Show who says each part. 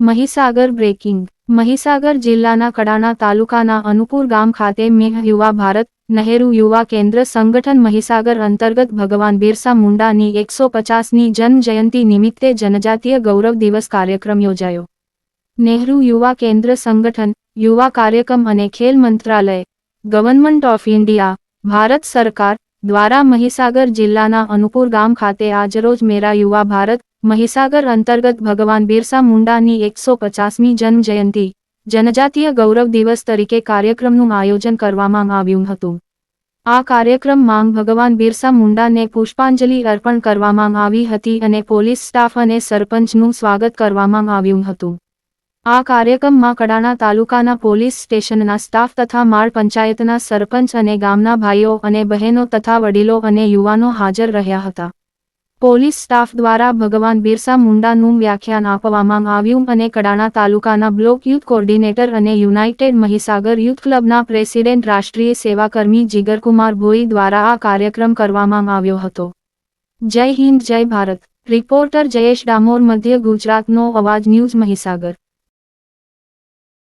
Speaker 1: Mahisagar breaking. Mahisagar જિલ્લાના કડાણા તાલુકાના અનુપુર ગામ ખાતે મેઘ યુવા ભારત, નહેરુ યુવા કેન્દ્ર સંગઠન મહીસાગર અંતર્ગત ભગવાન બિરસા મુંડાની એકસો પચાસની જન્મ નિમિત્તે જનજાતીય ગૌરવ દિવસ કાર્યક્રમ યોજાયો. નહેરુ યુવા કેન્દ્ર સંગઠન, યુવા કાર્યક્રમ અને ખેલ મંત્રાલય ગવર્મેન્ટ ઓફ ઇન્ડિયા, ભારત સરકાર, દ્વારા મહીસાગર જિલ્લાના અનુપુર ગામ ખાતે આજરોજ મેરા યુવા ભારત મહીસાગર અંતર્ગત ભગવાન બિરસા મુંડાની એકસો પચાસમી જન્મ જયંતિ જનજાતીય ગૌરવ દિવસ તરીકે કાર્યક્રમનું આયોજન કરવામાં આવ્યું હતું. આ કાર્યક્રમમાં ભગવાન બિરસા મુંડાને પુષ્પાંજલિ અર્પણ કરવામાં આવી હતી અને પોલીસ સ્ટાફ અને સરપંચનું સ્વાગત કરવામાં આવ્યું હતું. આ કાર્યક્રમમાં કડાણા તાલુકાના પોલીસ સ્ટેશનના સ્ટાફ તથા માળ પંચાયતના સરપંચ અને ગામના ભાઈઓ અને બહેનો તથા વડીલો અને યુવાનો હાજર રહ્યા હતા. પોલીસ સ્ટાફ દ્વારા ભગવાન બિરસા મુંડાનું વ્યાખ્યાન આપવામાં આવ્યું અને કડાણા તાલુકાના બ્લોક યુથ કોર્ડિનેટર અને યુનાઇટેડ મહીસાગર યુથ ક્લબના પ્રેસિડેન્ટ રાષ્ટ્રીય સેવાકર્મી જીગરકુમાર ભોઈ દ્વારા આ કાર્યક્રમ કરવામાં આવ્યો હતો. જય હિન્દ, જય ભારત. રિપોર્ટર જયેશ ડામોર, મધ્ય ગુજરાતનો અવાજ ન્યૂઝ મહીસાગર.